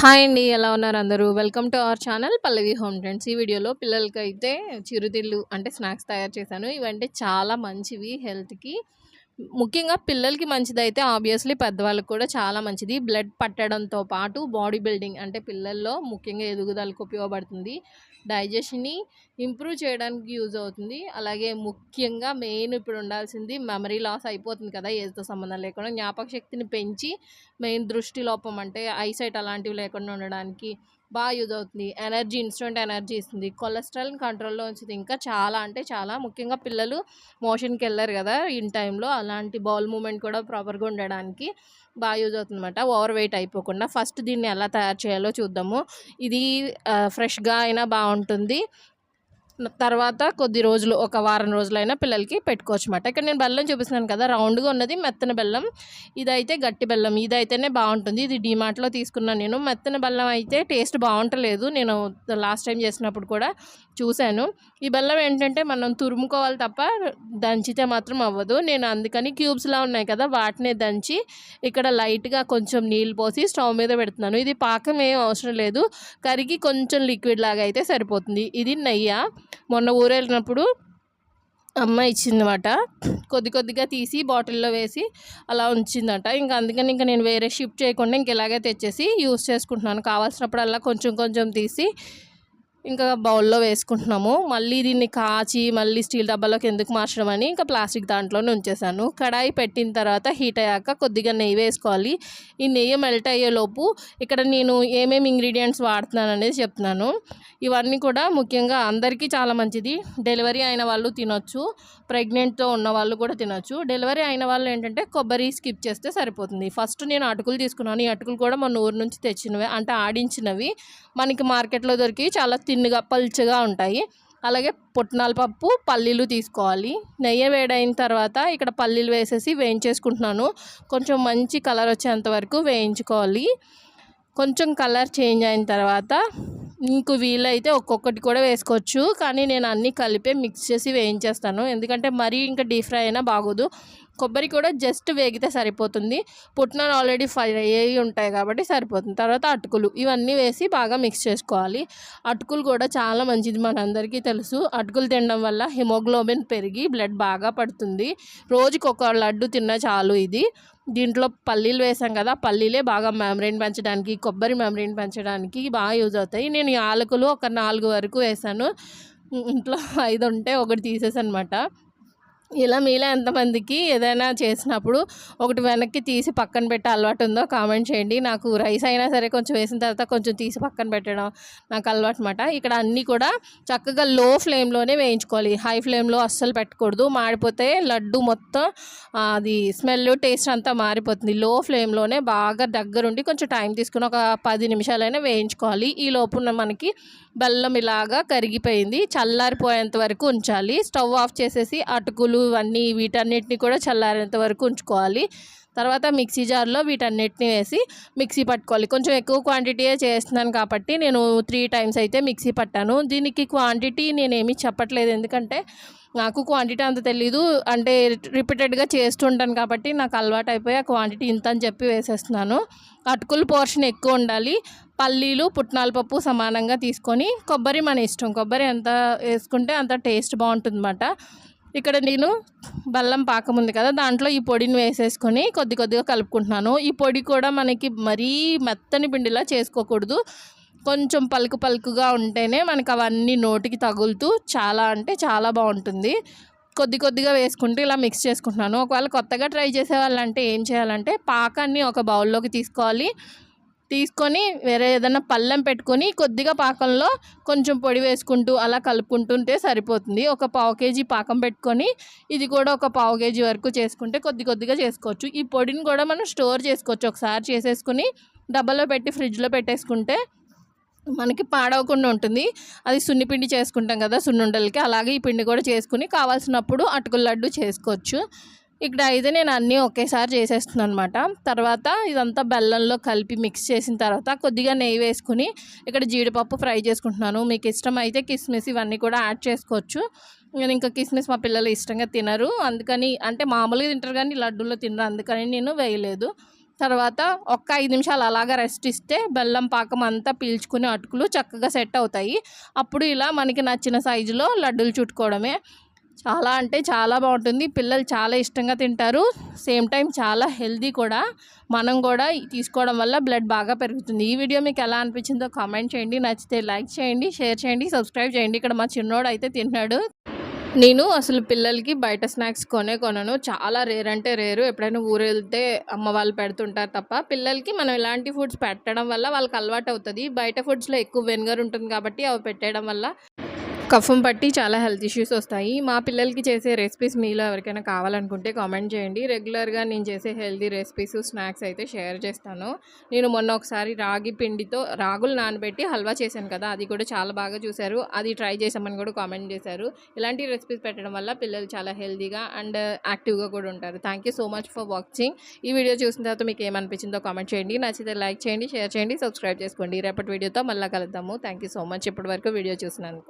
Hi అండి ఎలా ఉన్నారు అందరూ? Welcome to our channel Pallavi home trends ఈ వీడియోలో పిల్లలకైతే చిరుతిళ్ళు అంటే స్నాక్స్ తయారు చేశాను. ఇవంటే చాలా మంచివి హెల్త్కి ముఖ్యంగా పిల్లలకి మంచిది అయితే ఆబ్వియస్లీ పెద్దవాళ్ళకి కూడా చాలా మంచిది. బ్లడ్ పట్టడంతో పాటు బాడీ బిల్డింగ్ అంటే పిల్లల్లో ముఖ్యంగా ఎదుగుదలకు ఉపయోగపడుతుంది. డైజెషన్ని ఇంప్రూవ్ చేయడానికి యూజ్ అవుతుంది. అలాగే ముఖ్యంగా మెయిన్ ఇప్పుడు ఉండాల్సింది మెమరీ లాస్ అయిపోతుంది కదా ఏజ్తో సంబంధం లేకుండా. జ్ఞాపక శక్తిని పెంచి మెయిన్ దృష్టి లోపం అంటే ఐసైట్ అలాంటివి లేకుండా ఉండడానికి బాగా యూజ్ అవుతుంది. ఎనర్జీ ఇన్స్టెంట్ ఎనర్జీ ఇస్తుంది. కొలెస్ట్రాల్ని కంట్రోల్లో ఉంచుతుంది ఇంకా చాలా అంటే చాలా ముఖ్యంగా పిల్లలు మోషన్కి వెళ్ళారు కదా ఇన్ టైంలో. అలాంటి బౌల్ మూమెంట్ కూడా ప్రాపర్గా ఉండడానికి బాగా యూజ్ అవుతుంది అనమాట ఓవర్ వెయిట్ అయిపోకుండా ఫస్ట్ దీన్ని ఎలా తయారు చేయాలో చూద్దాము. ఇది ఫ్రెష్గా అయినా బాగుంటుంది. తర్వాత కొద్ది రోజులు ఒక వారం రోజులైనా పిల్లలకి పెట్టుకోవచ్చు అనమాట ఇక్కడ నేను బెల్లం చూపిస్తున్నాను కదా రౌండ్గా ఉన్నది మెత్తన బెల్లం. ఇదైతే గట్టి బెల్లం ఇదైతేనే బాగుంటుంది. ఇది డిమార్ట్లో తీసుకున్నాను నేను. మెత్తన బెల్లం అయితే టేస్ట్ బాగుంటలేదు. నేను లాస్ట్ టైం చేసినప్పుడు కూడా చూశాను. ఈ బెల్లం ఏంటంటే మనం తురుముకోవాలి తప్ప దంచితే మాత్రం అవ్వదు. నేను అందుకని క్యూబ్స్లా ఉన్నాయి కదా వాటినే దంచి ఇక్కడ లైట్గా కొంచెం నీళ్ళు పోసి స్టవ్ మీద పెడుతున్నాను. ఇది పాకం ఏం అవసరం లేదు. కరిగి కొంచెం లిక్విడ్ లాగా అయితే సరిపోతుంది. ఇది నెయ్యి? మొన్న ఊరెళ్ళినప్పుడు అమ్మ ఇచ్చిందన్నమాట. కొద్ది కొద్దిగా తీసి బాటిల్లో వేసి అలా ఉంచిందట. ఇంకా అందుకని ఇంకా నేను వేరే షిఫ్ట్ చేయకుండా ఇంక ఇలాగే తెచ్చేసి యూస్ చేసుకుంటున్నాను. కావాల్సినప్పుడల్లా కొంచెం కొంచెం తీసి ఇంకా బౌల్లో వేసుకుంటున్నాము. మళ్ళీ దీన్ని కాచి మళ్ళీ స్టీల్ డబ్బాలోకి ఎందుకు మార్చడం అని ఇంకా ప్లాస్టిక్ దాంట్లోనే ఉంచేసాను కడాయి పెట్టిన తర్వాత హీట్ అయ్యాక కొద్దిగా నెయ్యి వేసుకోవాలి. ఈ నెయ్యి మెల్ట్ అయ్యేలోపు ఇక్కడ నేను ఏమేమి ఇంగ్రీడియంట్స్ వాడుతున్నాను అనేది చెప్తున్నాను. ఇవన్నీ కూడా ముఖ్యంగా అందరికీ చాలా మంచిది. డెలివరీ అయిన వాళ్ళు తినొచ్చు. ప్రెగ్నెంట్తో ఉన్న వాళ్ళు కూడా తినొచ్చు. డెలివరీ అయిన వాళ్ళు ఏంటంటే కొబ్బరి స్కిప్ చేస్తే సరిపోతుంది. ఫస్ట్ నేను అటుకులు తీసుకున్నాను. ఈ అటుకులు కూడా మన ఊరు నుంచి తెచ్చినవి అంటే ఆడించినవి. మనకి మార్కెట్లో దొరికి చాలా తిన్నుగా పలుచగా ఉంటాయి. అలాగే పుట్నాల పప్పు పల్లీలు తీసుకోవాలి. నెయ్యి వేడైన తర్వాత ఇక్కడ పల్లీలు వేసేసి వేయించేసుకుంటున్నాను. కొంచెం మంచి కలర్ వచ్చేంత వరకు వేయించుకోవాలి. కొంచెం కలర్ చేంజ్ అయిన తర్వాత మీకు వీలైతే ఒక్కొక్కటి కూడా వేసుకోవచ్చు. కానీ నేను అన్నీ కలిపే మిక్స్ చేసి వేయించేస్తాను. ఎందుకంటే మరీ ఇంకా డీప్ ఫ్రై అయినా బాగోదు. కొబ్బరి కూడా జస్ట్ వేగితే సరిపోతుంది. పుట్నాలు ఆల్రెడీ ఫ్రై అయ్యి ఉంటాయి కాబట్టి సరిపోతుంది. తర్వాత అటుకులు ఇవన్నీ వేసి బాగా మిక్స్ చేసుకోవాలి. అటుకులు కూడా చాలా మంచిది మనందరికీ తెలుసు. అటుకులు తినడం వల్ల హిమోగ్లోబిన్ పెరిగి బ్లడ్ బాగా పడుతుంది. రోజుకి ఒక లడ్డు తిన్నా చాలు ఇది. దీంట్లో పల్లీలు వేసాం కదా పల్లీలే బాగా మెమరీని పెంచడానికి కొబ్బరి మెమరీని పెంచడానికి బాగా యూజ్ అవుతాయి. నేను యాలకులు ఒక నాలుగు వరకు వేసాను. ఇంట్లో ఐదు ఉంటే ఒకటి తీసేసాను అనమాట ఇలా మీలో ఎంతమందికి ఏదైనా చేసినప్పుడు ఒకటి వెనక్కి తీసి పక్కన పెట్టే అలవాటు ఉందో కామెంట్ చేయండి. నాకు రైస్ అయినా సరే కొంచెం వేసిన తర్వాత కొంచెం తీసి పక్కన పెట్టడం నాకు అలవాటు అనమాట ఇక్కడ అన్నీ కూడా చక్కగా లో ఫ్లేమ్లోనే వేయించుకోవాలి. హై ఫ్లేమ్లో అస్సలు పెట్టకూడదు. మాడిపోతే లడ్డు మొత్తం అది స్మెల్ టేస్ట్ అంతా మారిపోతుంది. లో ఫ్లేమ్లోనే బాగా దగ్గరుండి కొంచెం టైం తీసుకుని ఒక పది నిమిషాలైనా వేయించుకోవాలి. ఈ లోపున మనకి బెల్లం ఇలాగా కరిగిపోయింది. చల్లారిపోయేంత వరకు ఉంచాలి. స్టవ్ ఆఫ్ చేసేసి అటుకులు ఇవన్నీ వీటన్నిటిని కూడా చల్లారేంత వరకు ఉంచుకోవాలి. తర్వాత మిక్సీ జార్లో వీటన్నిటిని వేసి మిక్సీ పట్టుకోవాలి. కొంచెం ఎక్కువ క్వాంటిటీయే చేస్తున్నాను కాబట్టి నేను త్రీ టైమ్స్ అయితే మిక్సీ పట్టాను. దీనికి క్వాంటిటీ నేనేమి చెప్పట్లేదు. ఎందుకంటే నాకు క్వాంటిటీ అంత తెలీదు. అంటే రిపీటెడ్గా చేస్తుంటాను కాబట్టి నాకు అలవాటు అయిపోయి ఆ క్వాంటిటీ ఇంత అని చెప్పి వేసేస్తున్నాను. అటుకులు పోర్షన్ ఎక్కువ ఉండాలి. పల్లీలు పుట్నాల పప్పు సమానంగా తీసుకొని కొబ్బరి మన ఇష్టం. కొబ్బరి ఎంత వేసుకుంటే అంత టేస్ట్ బాగుంటుందన్నమాట. ఇక్కడ నేను బెల్లం పాకం ఉంది కదా దాంట్లో ఈ పొడిని వేసేసుకొని కొద్ది కొద్దిగా కలుపుకుంటున్నాను. ఈ పొడి కూడా మనకి మరీ మెత్తని పిండిలా చేసుకోకూడదు. కొంచెం పలుకు పలుకుగా ఉంటేనే మనకు అవన్నీ నోటికి తగులుతూ చాలా అంటే చాలా బాగుంటుంది. కొద్ది కొద్దిగా వేసుకుంటూ ఇలా మిక్స్ చేసుకుంటున్నాను. ఒకవేళ కొత్తగా ట్రై చేసే వాళ్ళంటే ఏం చేయాలంటే పాకాన్ని ఒక బౌల్లోకి తీసుకోవాలి. తీసుకొని వేరే ఏదైనా పళ్ళెం పెట్టుకొని కొద్దిగా పాకంలో కొంచెం పొడి వేసుకుంటూ అలా కలుపుకుంటుంటే సరిపోతుంది. ఒక పావు కేజీ పాకం పెట్టుకొని ఇది కూడా ఒక పావు కేజీ వరకు చేసుకుంటే కొద్ది కొద్దిగా చేసుకోవచ్చు. ఈ పొడిని కూడా మనం స్టోర్ చేసుకోవచ్చు. ఒకసారి చేసేసుకుని డబ్బాలో పెట్టి ఫ్రిడ్జ్లో పెట్టేసుకుంటే మనకి పాడవకుండా ఉంటుంది. అది సున్నిపిండి చేసుకుంటాం కదా సున్నుండలకి అలాగే ఈ పిండి కూడా చేసుకుని కావాల్సినప్పుడు అటుకుల లడ్డు చేసుకోవచ్చు. ఇక్కడ అయితే నేను అన్నీ ఒకేసారి చేసేస్తున్నాను అనమాట తర్వాత ఇదంతా బెల్లంలో కలిపి మిక్స్ చేసిన తర్వాత కొద్దిగా నెయ్యి వేసుకుని ఇక్కడ జీడిపప్పు ఫ్రై చేసుకుంటున్నాను. మీకు ఇష్టం అయితే కిస్మిస్ ఇవన్నీ కూడా యాడ్ చేసుకోవచ్చు. నేను ఇంకా కిస్మిస్ మా పిల్లలు ఇష్టంగా తినరు. అందుకని అంటే మామూలుగా తింటారు కానీ లడ్డూలో తినరు. అందుకని నేను వేయలేదు. తర్వాత ఒక్క ఐదు నిమిషాలు అలాగా రెస్ట్ ఇస్తే బెల్లం పాకం అంతా పీల్చుకునే అటుకులు చక్కగా సెట్ అవుతాయి. అప్పుడు ఇలా మనకి నచ్చిన సైజులో లడ్డూలు చుట్టుకోవడమే. చాలా అంటే చాలా బాగుంటుంది. పిల్లలు చాలా ఇష్టంగా తింటారు. సేమ్ టైం చాలా హెల్దీ కూడా. మనం కూడా తీసుకోవడం వల్ల బ్లడ్ బాగా పెరుగుతుంది. ఈ వీడియో మీకు ఎలా అనిపించిందో కామెంట్ చేయండి. నచ్చితే లైక్ చేయండి షేర్ చేయండి సబ్స్క్రైబ్ చేయండి. ఇక్కడ మా చిన్నోడు అయితే తిన్నాడు నేను అసలు పిల్లలకి బయట స్నాక్స్ కొనే కొనను. చాలా రేర్ అంటే రేరు. ఎప్పుడైనా ఊరు వెళ్తే అమ్మ వాళ్ళు పెడుతుంటారు తప్ప పిల్లలకి మనం ఇలాంటి ఫుడ్స్ పెట్టడం వల్ల వాళ్ళకి అలవాటు అవుతుంది. బయట ఫుడ్స్లో ఎక్కువ వెనుగర్ ఉంటుంది కాబట్టి అవి పెట్టేయడం వల్ల కఫం పట్టి చాలా హెల్త్ ఇష్యూస్ వస్తాయి. మా పిల్లలకి చేసే రెసిపీస్ మీలో ఎవరికైనా కావాలనుకుంటే కామెంట్ చేయండి. రెగ్యులర్గా నేను చేసే హెల్తీ రెసిపీస్ స్నాక్స్ అయితే షేర్ చేస్తాను. నేను మొన్న ఒకసారి రాగి పిండితో రాగులు నానబెట్టి హల్వా చేశాను కదా అది కూడా చాలా బాగా చూశారు. అది ట్రై చేసామని కూడా కామెంట్ చేశారు. ఇలాంటి రెసిపీస్ పెట్టడం వల్ల పిల్లలు చాలా హెల్తీగా అండ్ యాక్టివ్గా కూడా ఉంటారు. Thank you so much for watching. ఈ వీడియో చూసిన తర్వాత మీకు ఏమనిపించిందో కామెంట్ చేయండి. నచ్చితే లైక్ చేయండి షేర్ చేయండి సబ్స్క్రైబ్ చేసుకోండి. రేపటి వీడియోతో మళ్ళీ కలుద్దాము. థ్యాంక్ యూ సో మచ్ ఇప్పటి వరకు వీడియో చూసినందుకు.